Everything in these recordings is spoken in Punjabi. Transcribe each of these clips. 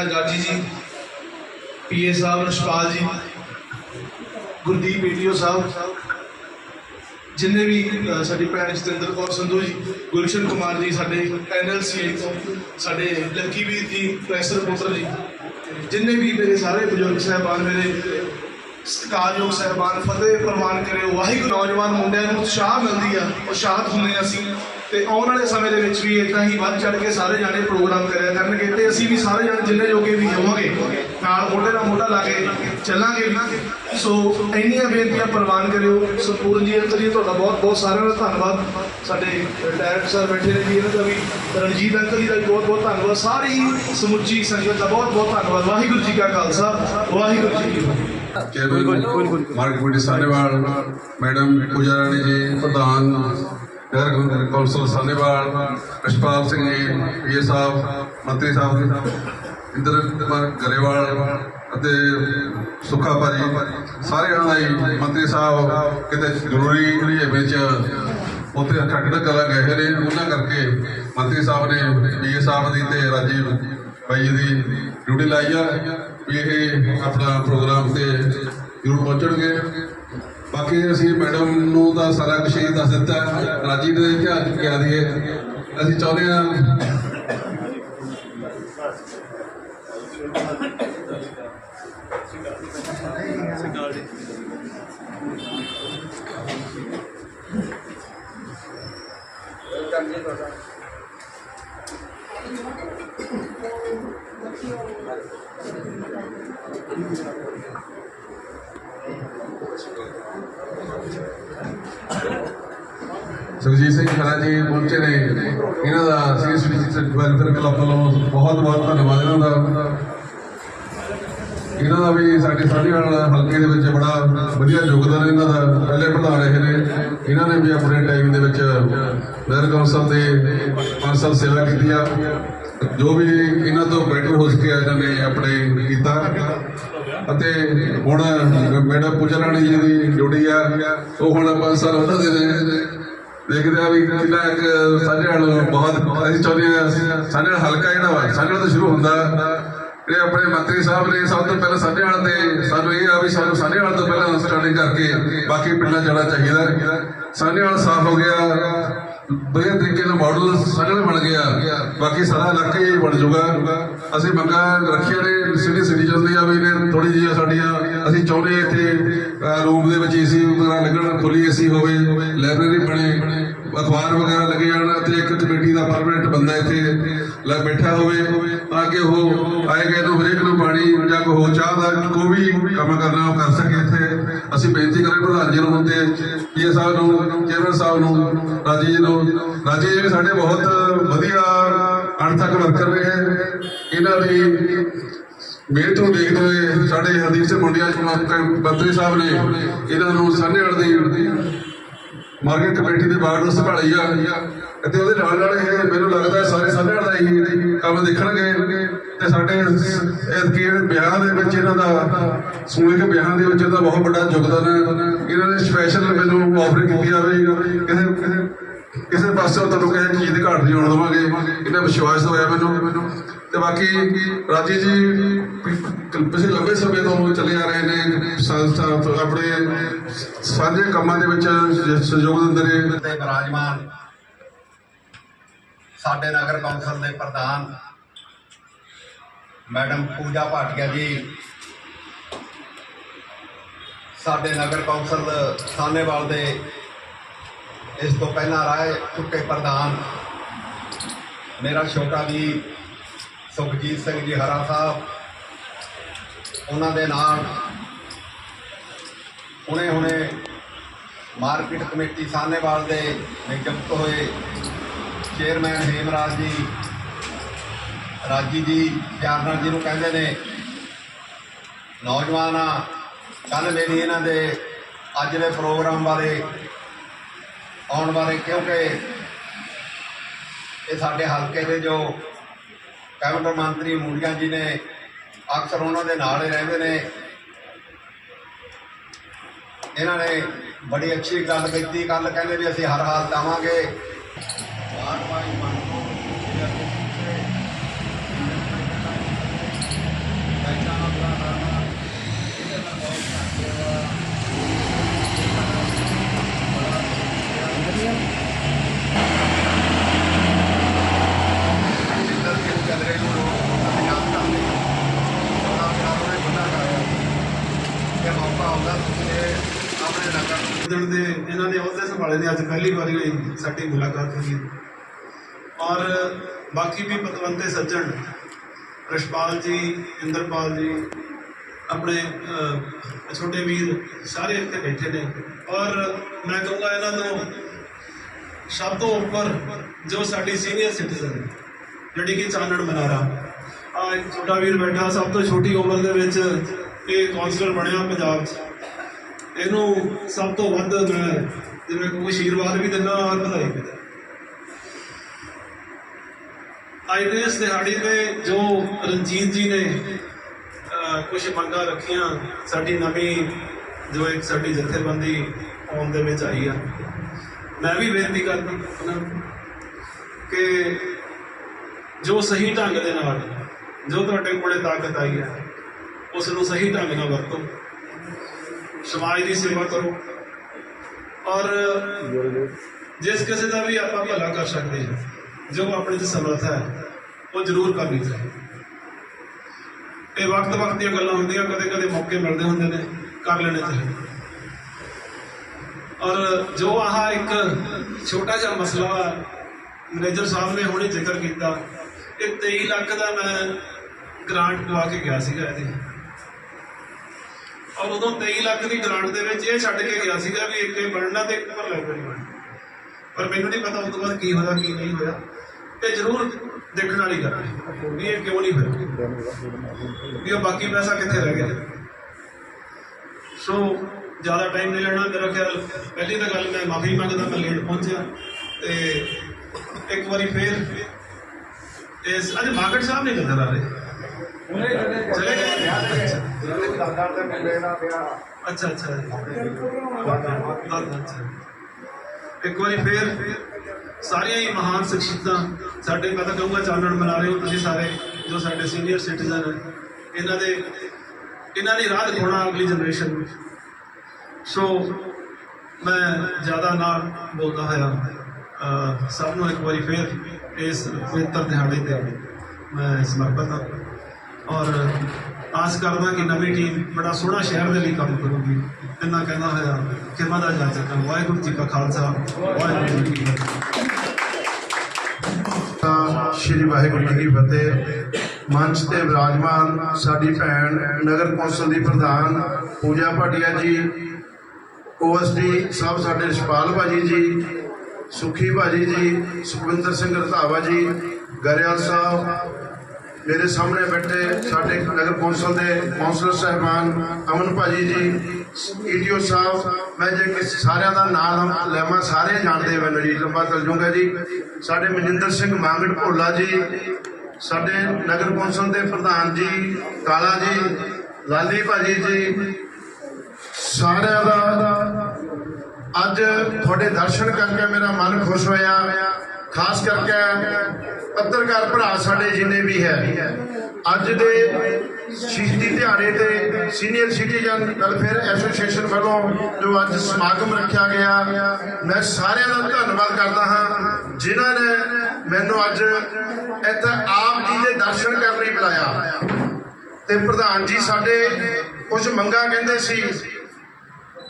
ਮੇਰਾ ਜਾਜੀ ਜੀ, ਪੀਏ ਸਾਹਿਬ ਰਸ਼ਪਾਲ ਜੀ, ਗੁਰਦੀਪ ਏਡੀਓ ਸਾਹਿਬ, ਜਿੰਨੇ ਵੀ ਸਾਡੀ ਭੈਣ ਜਤਿੰਦਰ ਕੌਰ ਸੰਧੂ ਜੀ, ਗੁਲਸ਼ਨ ਕੁਮਾਰ ਜੀ, ਸਾਡੇ ਐਨਐਲਸੀਆਈ ਤੋਂ, ਸਾਡੇ ਲੱਕੀ ਵੀਰ ਜੀ ਪ੍ਰੈਸ ਰਿਪੋਰਟਰ ਜੀ, ਜਿੰਨੇ ਵੀ ਮੇਰੇ ਸਾਰੇ ਬਜ਼ੁਰਗ ਸਾਹਿਬਾਨ, ਮੇਰੇ ਸਤਿਕਾਰਯੋਗ ਸਾਹਿਬਾਨ, ਫਤਿਹ ਪ੍ਰਵਾਨ ਕਰਿਓ ਵਾਹਿਗੁਰੂ, ਨੌਜਵਾਨ ਮੁੰਡਿਆਂ ਨੂੰ ਉਤਸ਼ਾਹ ਮਿਲਦੀ ਆ, ਉਤਸ਼ਾਹਤ ਹੁੰਦੇ ਅਸੀਂ। ਤੇ ਆਉਣ ਵਾਲੇ ਸਮੇਂ ਦੇ ਵਿੱਚ ਵੀ ਇਦਾਂ ਹੀ ਵੱਧ ਚੜ ਕੇ ਸਾਰੇ ਜਾਣੇ ਪ੍ਰੋਗਰਾਮ ਕਰਿਆ ਕਰਨਗੇ ਤੇ ਅਸੀਂ ਵੀ ਸਾਰੇ ਜਾਣੇ ਜਿੰਨੇ ਜੋਗੇ ਵੀ ਹੋਵਾਂਗੇ, ਨਾਲ ਮੋਢੇ ਨਾਲ ਮੋਢਾ ਲਾ ਕੇ ਚੱਲਾਂਗੇ ਵੀ। ਸੋ ਇੰਨੀਆਂ ਬੇਨਤੀਆਂ ਪ੍ਰਵਾਨ ਕਰਿਓ। ਸੰਪੂਰਨ ਜੀ ਅੰਤਰ ਤੁਹਾਡਾ ਬਹੁਤ ਬਹੁਤ ਸਾਰਿਆਂ ਦਾ ਧੰਨਵਾਦ। ਸਾਡੇ ਡਾਇਰੈਕਟਰ ਸਰ ਬੈਠੇ ਨੇ ਜੀ, ਇਹਨਾਂ ਦਾ ਵੀ ਰਣਜੀਤ ਅੰਕਲ ਜੀ ਦਾ ਵੀ ਬਹੁਤ ਬਹੁਤ ਧੰਨਵਾਦ। ਸਾਰੀ ਸਮੁੱਚੀ ਸੰਗਤ ਦਾ ਬਹੁਤ ਬਹੁਤ ਧੰਨਵਾਦ। ਵਾਹਿਗੁਰੂ ਜੀ ਕਾ ਖਾਲਸਾ, ਵਾਹਿਗੁਰੂ ਜੀ ਕੀ ਫਤਿਹ। ਕੇਵਲ market committee Sahnewal madam, Pooja Rani ji, ਪ੍ਰਧਾਨ ਨਗਰ ਕੌਂਸਲ ਸਾਨੇਵਾਲ, ਕਸ਼ਪਾਲ ਸਿੰਘ ਜੀ ਪੀਏ ਸਾਹਿਬ, ਮੰਤਰੀ ਸਾਹਿਬ, ਇੰਦਰ ਕੁਮਾਰ ਗਰੇਵਾਲ ਅਤੇ ਸੁਖਾ ਭਾਜੀ, ਸਾਰੇ ਜਣਾਂ ਦਾ ਹੀ ਮੰਤਰੀ ਸਾਹਿਬ, ਕਿਤੇ ਜ਼ਰੂਰੀ ਦੇ ਵਿੱਚ ਉੱਥੇ ਟੱਕੜ ਕਲਾ ਗਏ ਨੇ। ਉਹਨਾਂ ਕਰਕੇ ਮੰਤਰੀ ਸਾਹਿਬ ਨੇ ਪੀਏ ਸਾਹਿਬ ਦੀ ਤੇ ਰਾਜੀਵ ਭਾਈ ਜੀ ਦੀ ਡਿਊਟੀ ਲਾਈ ਆ ਵੀ ਇਹ ਆਪਣਾ ਪ੍ਰੋਗਰਾਮ ਤੇ ਜ਼ਰੂਰ ਪਹੁੰਚਣਗੇ। ਬਾਕੀ ਅਸੀਂ ਮੈਡਮ ਨੂੰ ਤਾਂ ਸਾਰਾ ਕੁਝ ਹੀ ਦੱਸ ਦਿੱਤਾ ਰਾਜੀ ਦੇ ਇਤਿਹਾਸ ਚ ਪਿਆ ਦੀਏ ਅਸੀਂ ਚਾਹੁੰਦੇ ਹਾਂ ਖਰਾ ਜੀ, ਪਹੁੰਚੇ ਨੇ। ਇਹਨਾਂ ਦਾ ਸੀਐਸਪੀ ਵੈਲਫੇਅਰ ਕਲੱਬ ਵੱਲੋਂ ਬਹੁਤ ਬਹੁਤ ਧੰਨਵਾਦ ਇਹਨਾਂ ਦਾ। ਇਹਨਾਂ ਦਾ ਵੀ ਸਾਡੇ ਸਾਡੀ ਨਾਲ ਹਲਕੇ ਦੇ ਵਿੱਚ ਬੜਾ ਵਧੀਆ ਯੋਗਦਾਨ ਇਹਨਾਂ ਦਾ ਪਹਿਲੇ ਪ੍ਰਧਾਨ ਰਹੇ ਨੇ। ਇਹਨਾਂ ਨੇ ਵੀ ਆਪਣੇ ਟਾਈਮ ਦੇ ਵਿੱਚ ਨਗਰ ਕੌਂਸਲ ਦੇ ਪੰਜ ਸਾਲ ਸੇਵਾ ਕੀਤੀ ਆ। ਜੋ ਵੀ ਇਹਨਾਂ ਤੋਂ ਬੈਟਰ ਹੋ ਸਕਿਆ ਇਹਨਾਂ ਨੇ ਆਪਣੇ ਕੀਤਾ। ਅਤੇ ਹੁਣ ਮੈਡਮ ਪੂਜਾ ਰਾਣੀ ਜੀ ਦੀ ਜੋੜੀ ਆ, ਉਹ ਹੁਣ ਪੰਜ ਸਾਲ ਉਹਨਾਂ ਦੇ ਨੇ। ਦੇਖਦੇ ਆ ਵੀ ਕਿੰਨਾ ਸਾਡੇ ਨਾਲ ਬਹੁਤ ਅਸੀਂ ਚਾਹੁੰਦੇ ਆ ਸਾਡੇ ਨਾਲ ਹਲਕਾ ਜਿਹੜਾ ਵਾ, ਸਾਡੇ ਨਾਲ ਤੋਂ ਸ਼ੁਰੂ ਹੁੰਦਾ। ਇਹ ਆਪਣੇ ਮੰਤਰੀ ਸਾਹਿਬ ਨੇ ਸਭ ਤੋਂ ਪਹਿਲਾਂ ਸਾਡੇ ਨਾਲ ਤੇ ਸਾਨੂੰ ਇਹ ਆ ਵੀ ਸਾਨੂੰ ਸਾਡੇ ਨਾਲ ਤੋਂ ਪਹਿਲਾਂ ਸਟਾਰਟਿੰਗ ਕਰਕੇ ਬਾਕੀ ਪਿੰਡਾਂ ਜਾਣਾ ਚਾਹੀਦਾ। ਸਾਡੇ ਨਾਲ ਸਾਫ਼ ਹੋ ਗਿਆ। ਵਧੀਆ ਤਰੀਕੇ ਨਾਲ ਮਾਡਲ ਸਾਡੇ ਬਣ ਗਿਆ। ਬਾਕੀ ਸਾਰਾ ਇਲਾਕਾ ਹੀ ਬਣ ਜਾਊਗਾ। ਅਸੀਂ ਮੰਗਾਂ ਰੱਖੀਆਂ ਨੇ ਸਿਟੀ ਸਿਟੀਜ਼ਨ ਦੀਆਂ ਵੀ ਨੇ ਥੋੜੀ ਜਿਹੀ ਸਾਡੀਆਂ। ਅਸੀਂ ਚਾਹੁੰਦੇ ਇੱਥੇ ਰੂਮ ਦੇ ਵਿੱਚ ਏਸੀ ਵਗੈਰਾ ਲੱਗਣ ਫੁੱਲੀ ਏਸੀ ਹੋਵੇ ਲਾਇਬ੍ਰੇਰੀ ਬਣੇ। ਅਖਬਾਰ ਵਗੈਰਾ ਲੱਗੇ ਜਾਣ ਅਤੇ ਇੱਕ ਕਮੇਟੀ ਦਾ ਪਰਮਨੈਂਟ ਬੰਦਾ ਇੱਥੇ ਲੈ ਬੈਠਾ ਹੋਵੇ ਤਾਂ ਕਿ ਉਹ ਆਏ ਗਏ ਨੂੰ ਹਰੇਕ ਨੂੰ ਪਾਣੀ ਜਾਂ ਕੋਈ ਹੋਰ ਚਾਹ ਦਾ ਕੋਈ ਵੀ ਕੰਮ ਕਰਨਾ ਉਹ ਕਰ ਸਕੇ ਇੱਥੇ। ਅਸੀਂ ਬੇਨਤੀ ਕਰੇ ਪ੍ਰਧਾਨ ਜੀ ਨੂੰ ਤੇ ਪੀਏ ਸਾਹਿਬ ਨੂੰ, ਚੇਅਰਮੈਨ ਸਾਹਿਬ ਨੂੰ, ਰਾਜੀ ਜੀ ਨੂੰ। ਰਾਜੀ ਜੀ ਵੀ ਸਾਡੇ ਬਹੁਤ ਵਧੀਆ ਅਣਥੱਕ ਵਰਕਰ ਨੇ। ਇਹਨਾਂ ਦੀ ਮਿਹਨਤ ਨੂੰ ਦੇਖਦੇ ਹੋਏ ਸਾਡੇ ਹਰਦੀਪ ਸਿੰਘ ਮੁੰਡਿਆ ਮੰਤਰੀ ਸਾਹਿਬ ਨੇ ਇਹਨਾਂ ਨੂੰ ਸਾਹਨੇਵਾਲ ਦੀ ਮਾਰਕੀਟ ਕਮੇਟੀ ਦੇ ਬਾਅਦ ਨੂੰ ਸੰਭਾਲੀ ਆ। ਅਤੇ ਉਹਦੇ ਨਾਲ ਨਾਲ ਇਹ ਮੈਨੂੰ ਲੱਗਦਾ ਸਾਰੇ ਸਾਹਮਣੇ ਦਾ ਹੀ ਕੰਮ ਦੇਖਣਗੇ। ਤੇ ਸਾਡੇ ਇਹ ਵਿਆਹ ਦੇ ਵਿੱਚ ਇਹਨਾਂ ਦਾ ਸੂਲੇ ਕੇ ਵਿਆਹਾਂ ਦੇ ਵਿੱਚ ਇਹਦਾ ਬਹੁਤ ਵੱਡਾ ਯੋਗਦਾਨ ਹੈ। ਇਹਨਾਂ ਨੇ ਸਪੈਸ਼ਲ ਮੈਨੂੰ ਆਫਰ ਕੀਤੀ ਆ ਕਿਸੇ ਕਿਸੇ ਪਾਸੇ ਤੁਹਾਨੂੰ ਕਿਸੇ ਚੀਜ਼ ਦੀ ਘਾਟ ਨਹੀਂ ਆਉਣ ਦੇਵਾਂਗੇ। ਇਹਨਾਂ ਵਿਸ਼ਵਾਸ ਹੋਇਆ ਮੈਨੂੰ। ਤੇ ਬਾਕੀ ਰਾਜੀ ਜੀ ਪਿਛਲੇ ਲੰਬੇ ਸਮੇਂ ਤੋਂ ਚੱਲੇ ਆ ਰਹੇ ਨੇ, ਸੰਸਥਾ ਆਪਣੇ ਸਾਂਝੇ ਕੰਮਾਂ ਦੇ ਵਿੱਚ ਸਹਿਯੋਗ ਦਿੰਦੇ ਨੇ। ਤੇ ਵਿਰਾਜਮਾਨ ਸਾਡੇ ਨਗਰ ਕੌਂਸਲ ਦੇ ਪ੍ਰਧਾਨ ਮੈਡਮ ਪੂਜਾ ਭਾਟੀਆ ਜੀ, ਸਾਡੇ ਨਗਰ ਕੌਂਸਲ ਸਾਹਨੇਵਾਲ ਦੇ ਇਸ ਤੋਂ ਪਹਿਲਾਂ ਰਾਏ ਚੁੱਕੇ ਪ੍ਰਧਾਨ। ਮੇਰਾ ਛੋਟਾ ਵੀ ਸੁਖਜੀਤ ਸਿੰਘ ਜੀ ਹਰਾ ਸਾਹਿਬ, ਉਹਨਾਂ ਦੇ ਨਾਲ ਹੁਣੇ ਹੁਣੇ ਮਾਰਕੀਟ ਕਮੇਟੀ ਸਾਹਨੇਵਾਲ ਦੇ ਨਿਯੁਕਤ ਹੋਏ ਚੇਅਰਮੈਨ ਹੇਮਰਾਜ ਜੀ ਰਾਜੀ ਜੀ ਪਿਆਰ ਜੀ ਨੂੰ ਕਹਿੰਦੇ ਨੇ, ਨੌਜਵਾਨ ਆ ਕੱਲ ਮੇਰੀ ਇਹਨਾਂ ਦੇ ਅੱਜ ਦੇ ਪ੍ਰੋਗਰਾਮ ਬਾਰੇ ਆਉਣ ਬਾਰੇ ਕਿਉਂਕਿ ਇਹ ਸਾਡੇ ਹਲਕੇ ਦੇ ਜੋ ਕੈਬਨਿਟ ਮੰਤਰੀ ਮੂੜੀਆਂ ਜੀ ਨੇ ਅਕਸਰ ਉਹਨਾਂ ਦੇ ਨਾਲ ਹੀ ਰਹਿੰਦੇ ਨੇ। ਇਹਨਾਂ ਨੇ ਬੜੀ ਅੱਛੀ ਗੱਲ ਕੀਤੀ। ਕੱਲ ਕਹਿੰਦੇ ਵੀ ਅਸੀਂ ਹਰ ਹਾਲ ਆਵਾਂਗੇ ਵਾਰਡ ਵਾਈਜ਼ ਮੰਨ ਲਓ ਜਿੱਦਣ ਦੇ ਇਹਨਾਂ ਵਾਲੇ ਅਹੁਦੇ ਨੇ ਅੱਜ ਪਹਿਲੀ ਵਾਰੀ ਹੋਈ ਸਾਡੀ ਮੁਲਾਕਾਤ ਹੋਈ ਔਰ ਬਾਕੀ ਵੀ ਪਤਵੰਤੇ ਸੱਜਣ, ਰਸ਼ਪਾਲ ਜੀ, ਇੰਦਰਪਾਲ ਜੀ, ਆਪਣੇ ਛੋਟੇ ਵੀਰ, ਸਾਰੇ ਇੱਥੇ ਬੈਠੇ ਨੇ। ਔਰ ਮੈਂ ਕਹੂੰਗਾ ਇਹਨਾਂ ਨੂੰ ਸਭ ਤੋਂ ਉੱਪਰ ਜੋ ਸਾਡੀ ਸੀਨੀਅਰ ਸਿਟੀਜ਼ਨ, ਜਿਹੜੀ ਕਿ ਚਾਨਣ ਮਨਾਰਾ। ਆ ਇੱਕ ਛੋਟਾ ਵੀਰ ਬੈਠਾ, ਸਭ ਤੋਂ ਛੋਟੀ ਉਮਰ ਦੇ ਵਿੱਚ ਇਹ ਕੌਂਸਲਰ ਬਣਿਆ ਪੰਜਾਬ 'ਚ। ਇਹਨੂੰ ਸਭ ਤੋਂ ਵੱਧ ਮੈਂ ਜਿਵੇਂ ਕੋਈ ਆਸ਼ੀਰਵਾਦ ਵੀ ਦਿੰਦਾ ਔਰ ਵਧਾਈ ਵੀ ਦਿੰਦਾ। ਅੱਜ ਦੇ ਇਸ ਦਿਹਾੜੀ ਤੇ ਜੋ ਰਣਜੀਤ ਜੀ ਨੇ ਕੁਝ ਮੰਗਾਂ ਰੱਖੀਆਂ, ਸਾਡੀ ਨਵੀਂ, ਜੋ ਇੱਕ ਸਾਡੀ ਜਥੇਬੰਦੀ ਆਉਣ ਦੇ ਵਿੱਚ ਆਈ ਆ। ਮੈਂ ਵੀ ਬੇਨਤੀ ਕਰਦਾ ਉਹਨਾਂ ਕਿ ਜੋ ਸਹੀ ਢੰਗ ਦੇ ਨਾਲ, ਜੋ ਤੁਹਾਡੇ ਕੋਲੇ ਤਾਕਤ ਆਈ ਹੈ ਉਸ ਨੂੰ ਸਹੀ ਢੰਗ ਨਾਲ ਵਰਤੋ। ਸਮਾਜ ਦੀ ਸੇਵਾ ਕਰੋ। ਔਰ ਜਿਸ ਕਿਸੇ ਦਾ ਵੀ ਆਪਾਂ ਭਲਾ ਕਰ ਸਕਦੇ ਹਾਂ, ਜੋ ਆਪਣੇ ਚ ਸਮਰੱਥਾ ਹੈ, ਉਹ ਜ਼ਰੂਰ ਕਰਨੀ ਚਾਹੀਦੀ ਇਹ ਵਕਤ ਵਕਤ ਦੀਆਂ ਗੱਲਾਂ ਹੁੰਦੀਆਂ ਕਦੇ ਕਦੇ ਮੌਕੇ ਮਿਲਦੇ ਹੁੰਦੇ ਨੇ, ਕਰ ਲੈਣੇ ਚਾਹੀਦੇ ਔਰ ਜੋ ਆਹ ਇੱਕ ਛੋਟਾ ਜਿਹਾ ਮਸਲਾ ਮੈਨੇਜਰ ਸਾਹਿਬ ਨੇ ਹੁਣੇ ਜ਼ਿਕਰ ਕੀਤਾ, ਇਹ 23 ਲੱਖ ਦਾ ਮੈਂ ਗ੍ਰਾਂਟ ਪਵਾ ਕੇ ਗਿਆ ਸੀਗਾ ਇਹਦੀ। ਔਰ ਉਦੋਂ 23 ਲੱਖ ਦੀ ਗ੍ਰਾਂਟ ਦੇ ਵਿੱਚ ਇਹ ਛੱਡ ਕੇ ਗਿਆ ਸੀਗਾ ਵੀ ਇੱਕ ਇਹ ਬਣਨਾ ਤੇ ਇੱਕ ਪਰ ਲਾਇਬ੍ਰੇਰੀ ਬਣਨੀ। ਪਰ ਮੈਨੂੰ ਨਹੀਂ ਪਤਾ ਉਸ ਤੋਂ ਬਾਅਦ ਕੀ ਹੋਇਆ, ਕੀ ਨਹੀਂ ਹੋਇਆ। ਇਹ ਜ਼ਰੂਰ ਦੇਖਣ ਵਾਲੀ ਗੱਲ ਹੈ। ਵੀ ਇਹ ਕਿਉਂ ਨਹੀਂ ਹੋਇਆ? ਵੀ ਉਹ ਬਾਕੀ ਪੈਸਾ ਕਿੱਥੇ ਰਹਿ ਗਿਆ? ਸੋ ਜ਼ਿਆਦਾ ਟਾਈਮ ਨਹੀਂ ਲੈਣਾ ਮੇਰਾ ਖਿਆਲ। ਪਹਿਲੀ ਤਾਂ ਗੱਲ ਮੈਂ ਮਾਫੀ ਮੰਗਦਾ, ਮੈਂ ਲੇਟ ਪਹੁੰਚਿਆ। ਤੇ ਇੱਕ ਵਾਰੀ ਫੇਰ ਇਸ ਅੱਜ ਮਾਗੜ ਸਾਹਿਬ ਨਹੀਂ ਨਜ਼ਰ ਆ ਰਹੇ ਅੱਛਾ ਅੱਛਾ। ਇੱਕ ਵਾਰੀ ਫੇਰ ਸਾਰੀਆਂ ਹੀ ਮਹਾਨ ਸ਼ਖਸੀਅਤਾਂ ਸਾਡੇ ਮੈਂ ਤਾਂ ਕਹੂੰਗਾ ਚਾਨਣ ਮਨਾ ਰਹੇ ਹੋ ਤੁਸੀਂ ਸਾਰੇ, ਜੋ ਸਾਡੇ ਸੀਨੀਅਰ ਸਿਟੀਜ਼ਨ ਹੈ ਇਹਨਾਂ ਦੇ ਇਹਨਾਂ ਦੀ ਰਾਹ ਦਿਖਾਉਣਾ ਅਗਲੀ ਜਨਰੇਸ਼ਨ ਨੂੰ। ਸੋ ਮੈਂ ਜ਼ਿਆਦਾ ਨਾਲ ਬੋਲਦਾ ਹੋਇਆ। ਸਭ ਨੂੰ ਇੱਕ ਵਾਰੀ ਫੇਰ ਇਸ ਪਵਿੱਤਰ ਦਿਹਾੜੇ ਤੇ ਮੈਂ ਸਮਰਪਿਤ ਹਾਂ। ਔਰ ਆਸ ਕਰਦਾ ਕਿ ਨਵੀਂ ਟੀਮ ਬੜਾ ਸੋਹਣਾ ਸ਼ਹਿਰ ਦੇ ਲਈ ਕੰਮ ਕਰੂਗੀ। ਇੰਨਾ ਕਹਿੰਦਾ ਹੋਇਆ ਕਿ ਮਦਾ ਜਾ ਚੱਕਾਂ ਵਾਹਿਗੁਰੂ ਜੀ ਕਾ ਖਾਲਸਾ। ਵਾਹਿਗੁਰੂ ਜੀ ਕੀ ਫਤਿਹ। ਤਾਂ ਸ਼੍ਰੀ ਵਾਹਿਗੁਰੂ ਜੀ ਕੀ ਫਤਿਹ। ਮੰਚ ਤੇ ਵਿਰਾਜਮਾਨ ਸਾਡੀ ਭੈਣ, ਨਗਰ ਕੌਂਸਲ ਦੀ ਪ੍ਰਧਾਨ ਪੂਜਾ ਭਾਟੀਆ ਜੀ ਓਐਸਡੀ ਸਾਹਿਬ ਸਾਡੇ ਰਿਸ਼ਪਾਲ ਭਾਜੀ ਜੀ, ਸੁਖੀ ਭਾਜੀ ਜੀ, ਸੁਖਵਿੰਦਰ ਸਿੰਘ ਰਧਾਵਾ ਜੀ, ਗਰੇਵਾਲ ਸਾਹਿਬ ਮੇਰੇ ਸਾਹਮਣੇ ਬੈਠੇ ਸਾਡੇ ਨਗਰ ਕੌਂਸਲ ਦੇ ਕੌਂਸਲਰ ਸਾਹਿਬਾਨ ਅਮਨ ਭਾਜੀ ਜੀ ਈਡੀਓ ਸਾਹਿਬ, ਮੈਂ ਜੇ ਕਿ ਸਾਰਿਆਂ ਦਾ ਨਾਮ ਲੈਵਾਂ, ਸਾਰੇ ਜਾਣਦੇ ਮੈਨੂੰ ਜੀ, ਲੰਬਾ ਚੱਲ ਜਾਊਗਾ ਜੀ। ਸਾਡੇ ਮਨਿੰਦਰ ਸਿੰਘ ਮੰਗੜ ਭੋਲਾ ਜੀ, ਸਾਡੇ ਨਗਰ ਕੌਂਸਲ ਦੇ ਪ੍ਰਧਾਨ ਜੀ, ਕਾਲਾ ਜੀ, ਲਾਲੀ ਭਾਜੀ ਜੀ, ਸਾਰਿਆਂ ਦਾ ਅੱਜ ਤੁਹਾਡੇ ਦਰਸ਼ਨ ਕਰਕੇ ਮੇਰਾ ਮਨ ਖੁਸ਼ ਹੋਇਆ। ਖਾਸ ਕਰਕੇ ਪੱਤਰਕਾਰ ਭਰਾ ਸਾਡੇ ਜਿੰਨੇ ਵੀ ਹੈ, ਅੱਜ ਦੇ ਸ਼ਹੀਦੀ ਦਿਹਾੜੇ ਤੇ ਸੀਨੀਅਰ ਸਿਟੀਜ਼ਨ ਵੈਲਫੇਅਰ ਐਸੋਸੀਏਸ਼ਨ ਵੱਲੋਂ ਜੋ ਅੱਜ ਸਮਾਗਮ ਰੱਖਿਆ ਗਿਆ, ਮੈਂ ਸਾਰਿਆਂ ਦਾ ਧੰਨਵਾਦ ਕਰਦਾ ਹਾਂ, ਜਿਨ੍ਹਾਂ ਨੇ ਮੈਨੂੰ ਅੱਜ ਇੱਥੇ ਆਪ ਜੀ ਦੇ ਦਰਸ਼ਨ ਕਰਨ ਲਈ ਬੁਲਾਇਆ। ਤੇ ਪ੍ਰਧਾਨ ਜੀ, ਸਾਡੇ ਕੁਝ ਮੰਗਾ ਕਹਿੰਦੇ ਸੀ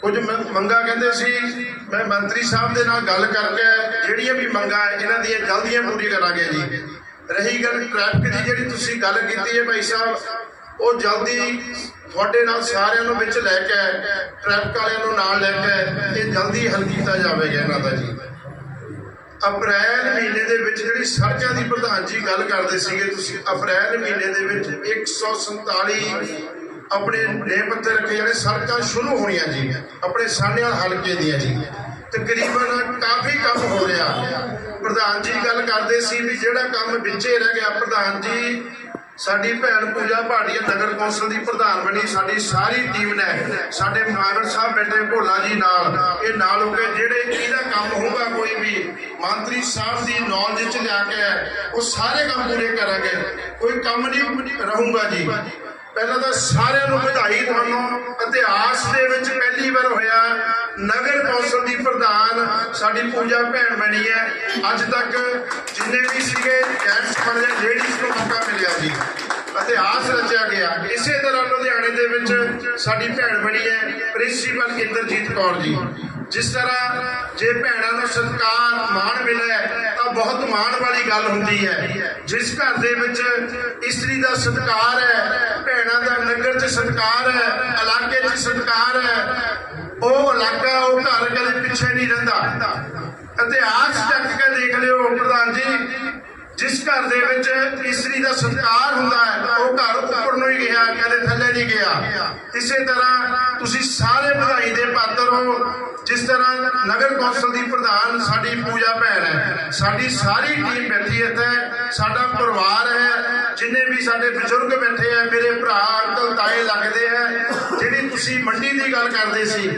ਕੁਝ ਮ- ਮੰਗਾਂ ਕਹਿੰਦੇ ਸੀ, ਮੈਂ ਮੰਤਰੀ ਸਾਹਿਬ ਦੇ ਨਾਲ ਗੱਲ ਕਰਕੇ ਜਿਹੜੀਆਂ ਵੀ ਮੰਗਾਂ ਇਹਨਾਂ ਦੀਆਂ ਜਲਦੀਆਂ ਪੂਰੀਆਂ ਕਰਾਂਗੇ ਜੀ। ਰਹੀ ਗੱਲ ਟ੍ਰੈਫਿਕ ਦੀ ਜਿਹੜੀ ਤੁਸੀਂ ਗੱਲ ਕੀਤੀ ਹੈ ਭਾਈ ਸਾਹਿਬ, ਉਹ ਜਲਦੀ ਤੁਹਾਡੇ ਨਾਲ ਸਾਰਿਆਂ ਨੂੰ ਵਿੱਚ ਲੈ ਕੇ ਟ੍ਰੈਫਿਕ ਵਾਲਿਆਂ ਨੂੰ ਨਾਲ ਲੈ ਕੇ, ਇਹ ਜਲਦੀ ਹੱਲ ਕੀਤਾ ਜਾਵੇਗਾ ਇਹਨਾਂ ਦਾ ਜੀ। ਅਪ੍ਰੈਲ ਮਹੀਨੇ ਦੇ ਵਿੱਚ ਜਿਹੜੀ ਸੜਕਾਂ ਦੀ ਪ੍ਰਧਾਨ ਜੀ ਗੱਲ ਕਰਦੇ ਸੀਗੇ ਤੁਸੀਂ, ਅਪ੍ਰੈਲ ਮਹੀਨੇ ਦੇ ਵਿੱਚ 147 ਆਪਣੇ ਨੇ ਪੱਤੇ ਰੱਖੇ ਜਿਹੜੇ ਸੜਕਾਂ ਸ਼ੁਰੂ ਹੋਣੀਆਂ ਜੀ ਆਪਣੇ ਸਾਨਿਆਲ ਹਲਕੇ ਦੀਆਂ ਜੀ ਤਕਰੀਬਨ ਕਾਫੀ ਕੰਮ ਹੋ ਰਿਹਾ। ਪ੍ਰਧਾਨ ਜੀ ਗੱਲ ਕਰਦੇ ਸੀ ਵੀ ਜਿਹੜਾ ਕੰਮ ਵਿੱਚੇ ਰਹਿ ਗਿਆ, ਪ੍ਰਧਾਨ ਜੀ, ਸਾਡੀ ਭੈਣ ਪੂਜਾ ਭਾਟੀਆ ਨਗਰ ਕੌਂਸਲ ਦੀ ਪ੍ਰਧਾਨ ਬਣੀ, ਸਾਡੀ ਸਾਰੀ ਟੀਮ ਨੇ, ਸਾਡੇ ਮਾਗੜ ਸਾਹਿਬ ਬੈਠੇ, ਭੋਲਾ ਜੀ ਨਾਲ, ਇਹ ਨਾਲ ਹੋ ਕੇ ਜਿਹੜੇ ਇਹਦਾ ਕੰਮ ਹੋਊਗਾ ਕੋਈ ਵੀ, ਮੰਤਰੀ ਸਾਹਿਬ ਦੀ ਨੌਲੇਜ ਚ ਲਿਆ ਕੇ, ਉਹ ਸਾਰੇ ਕੰਮ ਪੂਰੇ ਕਰਾਂਗੇ। ਕੋਈ ਕੰਮ ਨਹੀਂ ਰਹੂਗਾ ਜੀ। ਪਹਿਲਾਂ ਤਾਂ ਸਾਰਿਆਂ ਨੂੰ ਵਧਾਈ ਤੁਹਾਨੂੰ। ਇਤਿਹਾਸ ਦੇ ਵਿੱਚ ਪਹਿਲੀ ਵਾਰ ਹੋਇਆ ਨਗਰ ਕੌਂਸਲ ਦੀ ਪ੍ਰਧਾਨ ਸਾਡੀ ਪੂਜਾ ਭੈਣ ਬਣੀ ਹੈ। ਅੱਜ ਤੱਕ ਜਿੰਨੇ ਵੀ ਸੀਗੇ ਜੈਂਟਸ ਬਣੇ ਲੇਡੀਜ਼ ਨੂੰ ਮੌਕਾ ਮਿਲਿਆ ਜੀ। ਇਤਿਹਾਸ ਰਚਿਆ ਗਿਆ। ਇਸੇ ਤਰ੍ਹਾਂ ਲੁਧਿਆਣੇ ਦੇ ਵਿੱਚ ਸਾਡੀ ਭੈਣ ਬਣੀ ਹੈ, ਪ੍ਰਿੰਸੀਪਲ ਇੰਦਰਜੀਤ ਕੌਰ ਜੀ। ਜਿਸ ਤਰ੍ਹਾਂ ਜੇ ਭੈਣਾਂ ਨੂੰ ਸਤਿਕਾਰ ਮਾਣ ਮਿਲੇ ਤਾਂ ਬਹੁਤ ਮਾਣ ਵਾਲੀ ਗੱਲ ਹੁੰਦੀ ਹੈ। ਜਿਸ ਘਰ ਦੇ ਵਿੱਚ ਇਸਤਰੀ ਦਾ ਸਤਿਕਾਰ ਹੈ, ਭੈਣਾਂ ਦਾ ਨਗਰ 'ਚ ਸਤਿਕਾਰ ਹੈ, ਇਲਾਕੇ 'ਚ ਸਤਿਕਾਰ ਹੈ, ਉਹ ਇਲਾਕਾ, ਉਹ ਘਰ ਕਦੇ ਪਿੱਛੇ ਨਹੀਂ ਰਹਿੰਦਾ। ਇਤਿਹਾਸ ਚੱਕ ਕੇ ਦੇਖ ਲਿਓ, ਪ੍ਰਧਾਨ ਜੀ ਜਿਸ ਘਰ ਦੇ ਵਿੱਚ ਇਸਤਰੀ ਦਾ ਸਤਿਕਾਰ ਹੁੰਦਾ ਹੈ ਉਹ ਘਰ ਉੱਪਰ ਨੂੰ ਹੀ ਗਿਆ ਕਦੇ ਥੱਲੇ ਨਹੀਂ ਗਿਆ। ਇਸੇ ਤਰ੍ਹਾਂ ਤੁਸੀਂ ਸਾਰੇ ਵਧਾਈ ਦੇ ਪਾਤਰ ਹੋ। ਜਿਸ ਤਰ੍ਹਾਂ ਨਗਰ ਕੌਂਸਲ ਦੀ ਪ੍ਰਧਾਨ ਸਾਡੀ ਪੂਜਾ ਭੈਣ ਹੈ, ਸਾਡੀ ਸਾਰੀ ਟੀਮ ਬੈਠੀ ਇੱਥੇ। ਸਾਡਾ ਪਰਿਵਾਰ ਹੈ, ਜਿੰਨੇ ਵੀ ਸਾਡੇ ਬਜ਼ੁਰਗ ਬੈਠੇ ਆ ਮੇਰੇ ਭਰਾ, ਅੰਕਲ, ਤਾਏ ਲੱਗਦੇ ਆ ਜਿਹੜੀ ਤੁਸੀਂ ਮੰਡੀ ਦੀ ਗੱਲ ਕਰਦੇ ਸੀ,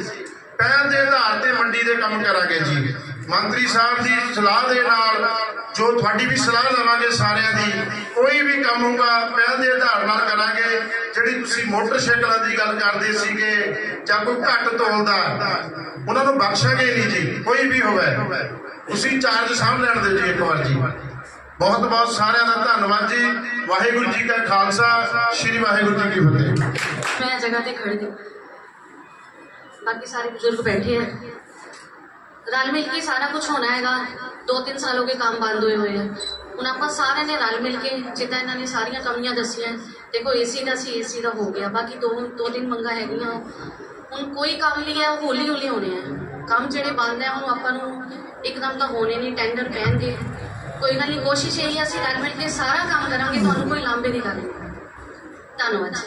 ਪਹਿਲ ਦੇ ਆਧਾਰ ਤੇ ਮੰਡੀ ਦੇ ਕੰਮ ਕਰਾਂਗੇ ਜੀ। ਮੰਤਰੀ ਸਾਹਿਬ ਦੀ ਸਲਾਹ ਦੇ ਨਾਲ ਜੋ ਤੁਹਾਡੀ ਵੀ ਸਲਾਹ ਲਵਾਂਗੇ ਸਾਰਿਆਂ ਦੀ, ਕੋਈ ਵੀ ਕੰਮ ਹੋਊਗਾ ਪਹਿਲ ਦੇ ਆਧਾਰ ਨਾਲ ਕਰਾਂਗੇ। ਜਿਹੜੀ ਤੁਸੀਂ ਮੋਟਰਸਾਈਕਲਾਂ ਦੀ ਗੱਲ ਕਰਦੇ ਸੀਗੇ, ਜਾਂ ਕੋਈ ਘੱਟ ਤੋਲਦਾ ਉਹਨਾਂ ਨੂੰ ਬਖਸ਼ਾਂਗੇ ਨਹੀਂ ਜੀ, ਕੋਈ ਵੀ ਹੋਵੇ। ਤੁਸੀਂ ਚਾਰਜ ਸਾਂਭ ਲੈਣ ਦਿਓ ਜੀ ਇੱਕ ਵਾਰ ਜੀ। ਬਹੁਤ ਬਹੁਤ ਸਾਰਿਆਂ ਦਾ ਧੰਨਵਾਦ ਜੀ। ਵਾਹਿਗੁਰੂ ਜੀ ਕਾ ਖਾਲਸਾ, ਸ੍ਰੀ ਵਾਹਿਗੁਰੂ ਜੀ ਕੀ ਫਤਿਹ। ਮੈਂ ਜਗ੍ਹਾ ਤੇ ਖੜੀ ਹਾਂ। ਬਾਕੀ ਸਾਰੇ ਬਜ਼ੁਰਗ ਬੈਠੇ हैं ਰਲ ਮਿਲ ਕੇ ਸਾਰਾ ਕੁਝ ਹੋਣਾ ਹੈਗਾ ਦੋ ਤਿੰਨ ਸਾਲ ਹੋ ਗਏ ਕੰਮ ਬੰਦ ਹੋਏ ਹੋਏ ਆ ਹੁਣ ਆਪਾਂ ਸਾਰਿਆਂ ਨੇ ਰਲ ਮਿਲ ਕੇ ਜਿੱਦਾਂ ਇਹਨਾਂ ਨੇ ਸਾਰੀਆਂ ਕਮੀਆਂ ਦੱਸੀਆਂ ਦੇਖੋ ਏਸੀ ਦਾ ਸੀ ਏਸੀ ਦਾ ਹੋ ਗਿਆ ਬਾਕੀ ਦੋ ਦੋ ਤਿੰਨ ਮੰਗਾਂ ਹੈਗੀਆਂ ਹੁਣ ਕੋਈ ਕੰਮ ਨਹੀਂ ਹੈ ਉਹ ਹੌਲੀ ਹੌਲੀ ਹੋਣੇ ਆ ਕੰਮ ਜਿਹੜੇ ਬੰਦ ਹੈ ਉਹਨੂੰ ਆਪਾਂ ਨੂੰ ਇੱਕਦਮ ਤਾਂ ਹੋਣੇ ਨਹੀਂ ਟੈਂਡਰ ਪੈਣਗੇ ਕੋਈ ਗੱਲ ਨਹੀਂ ਕੋਸ਼ਿਸ਼ ਇਹੀ ਹੈ ਅਸੀਂ ਰਲ ਮਿਲ ਕੇ ਸਾਰਾ ਕੰਮ ਕਰਾਂਗੇ ਤੁਹਾਨੂੰ ਕੋਈ ਲਾਂਭੇ ਦੀ ਗੱਲ ਨਹੀਂ ਧੰਨਵਾਦ ਜੀ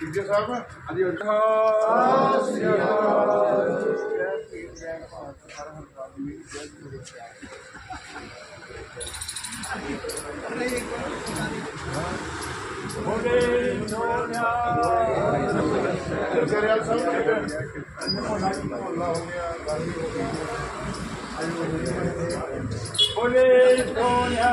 ਟਿੱਕੇ ਸਾਹਿਬ, ਹਾਂਜੀ ਅੱਠਾ ਬੋਲੇ ਜੋਨਿਆ ਜਰਿਆਲ ਸਾਹਿਬ ਨੇ ਮੋਲਾ ਕੀ ਮੋਲਾ ਹੋ ਗਿਆ ਗਾਲੀ ਹੋ ਗਈ ਬੋਲੇ ਜੋਨਿਆ